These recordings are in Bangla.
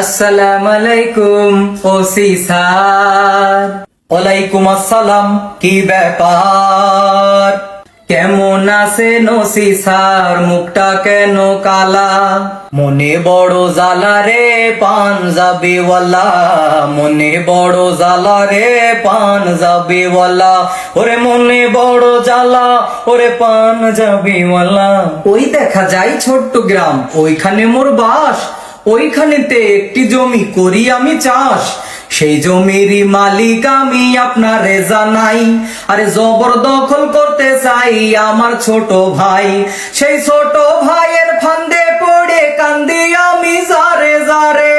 আসসালামু আলাইকুম, ওসি স্যার। ওয়ালাইকুম আসসালাম, কি ব্যাপার? কেমন আছেন ওসি স্যার? মুখটা কেন কালা? মনে বড় জ্বালা রে পান পাঞ্জাবিওয়ালা। মনে বড় জ্বালা রে পান পাঞ্জাবিওয়ালা। ওরে মনে বড় জ্বালা, ওরে পান পাঞ্জাবিওয়ালা। ওই দেখা যায় ছোট্ট গ্রাম, ওইখানে মোর বাস। ওইখানেতে একটি জমি করি আমি চাষ। সেই জমিরই মালিক আমি, আপনারে জানাই আরে জবরদখল করতে চাই আমার ছোট ভাই। সেই ছোট ভাইয়ের ফান্দে পড়ে কান্দি আমি জারে জারে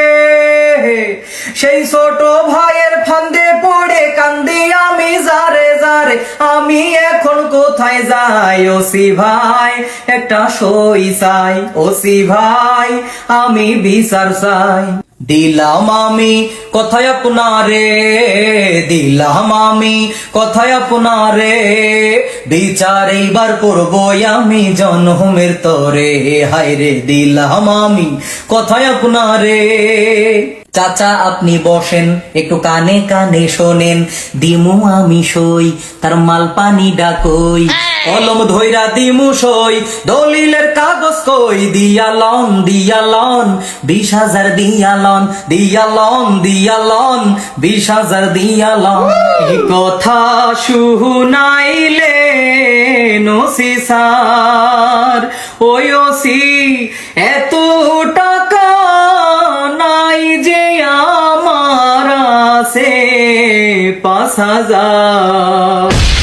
সেই ছোট ভাইয়ের ফান্দে পড়ে কান্দি আমি জারে জারে আমি এখন কোথায় যাই ওসি ভাই? একটা সই চাই ওসি ভাই আমি বিচার চাই। দিলাম আমি কথায় আপনারে দিলাম আমি কথায় আপনারে বিচার এইবার করব আমি জনমের তরে হায়রে দিলাম আমি কথায় আপনারে। চাচা আপনি বসেন একটু কানে কানে শোনেন দিমু আমি সই তার মাল পানি ডাকই কলম ধইরা দিমু সই দলিলের কাগজ কই দিয়ালন দিয়ালন বিশ হাজার দিয়ালন দিয়ালন দিয়ালন। বিশ হাজার দিয়ালন এই কথা শুনাইলে নসি সার ওই ওসি এত টাকা নাই যে আমার আছে পাঁচ হাজার।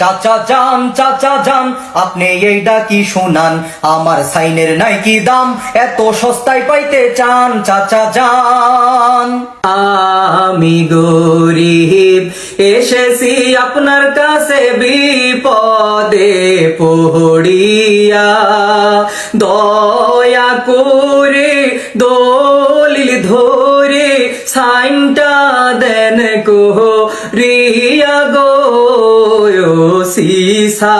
চাচা যান চাচা যান, আপনি এইটা কি শুনান। আমার সাইনের নাই কি দাম এত সস্তায় পাইতে চান, চাচা যান। আমি গরিব, এসেছি আপনার কাছে বিপদে পড়িয়া দয়া করে দলিল ধরে সাইনটা দেন কো রিয়া গো। সিসার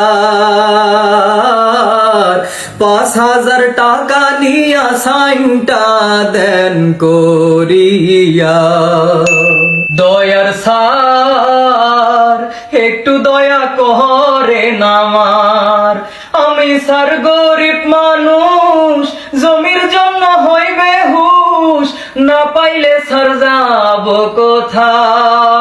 পাঁচ হাজার টাকা নিয়া সাইনটা দেন করিয়া। দয়ার সার, একটু দয়া করেন আমার আমি সার গরিব মানুষ, জমির জন্য হইবে হুশ না পাইলে সার যাব কোথায়?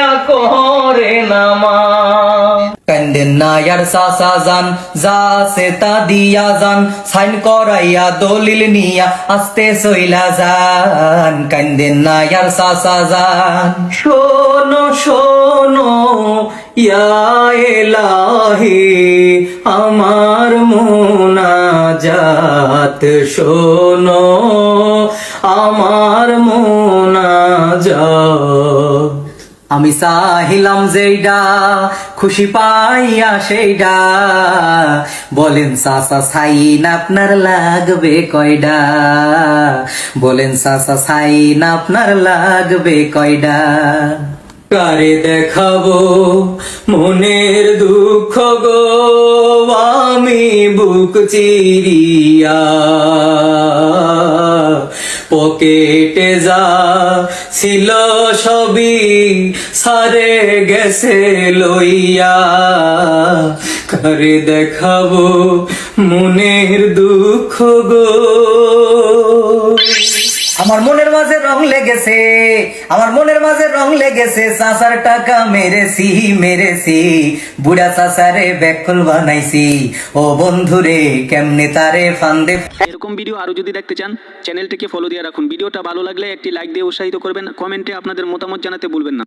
দয়া করেন আমার কান্দেন না সাসা যান যা সে তা দিয়া যান সাইন করাইয়া দলিল নিয়া আস্তে সইলা যান। কান্দেন না সাসা যান শোনো শোনো ইয়া আমার মোনাজাত শোনো আমার মোনাজাত আমি চাহিলাম যেইডা, খুশি পাইয়া সেইডা। বলেন সাসা সাইন আপনার লাগবে কয়ডা? বলেন সাসা সাইন আপনার লাগবে কয়ডা? কারে দেখাবো মনের দুঃখ গো, আমি বুক চিরিয়া। পকেটে যা ছিল সবই সারে গেছে লইয়া। দেখাবো মনের দুঃখ গো। আমার মনের মাঝে রং লেগেছে, আমার মনের মাঝে রং লেগেছে, চাচার টাকা মেরেছি মেরেছি, বুড়া চাচারে ব্যাকুল বানাইছি। ও বন্ধুরে, কেমনে তারে ফান্দে এরকম ভিডিও আরও যদি দেখতে চান চ্যানেলটিকে ফলো দিয়ে রাখুন। ভিডিওটা ভালো লাগলে একটি লাইক দিয়ে উৎসাহিত করবেন। কমেন্টে আপনাদের মতামত জানাতে ভুলবেন না।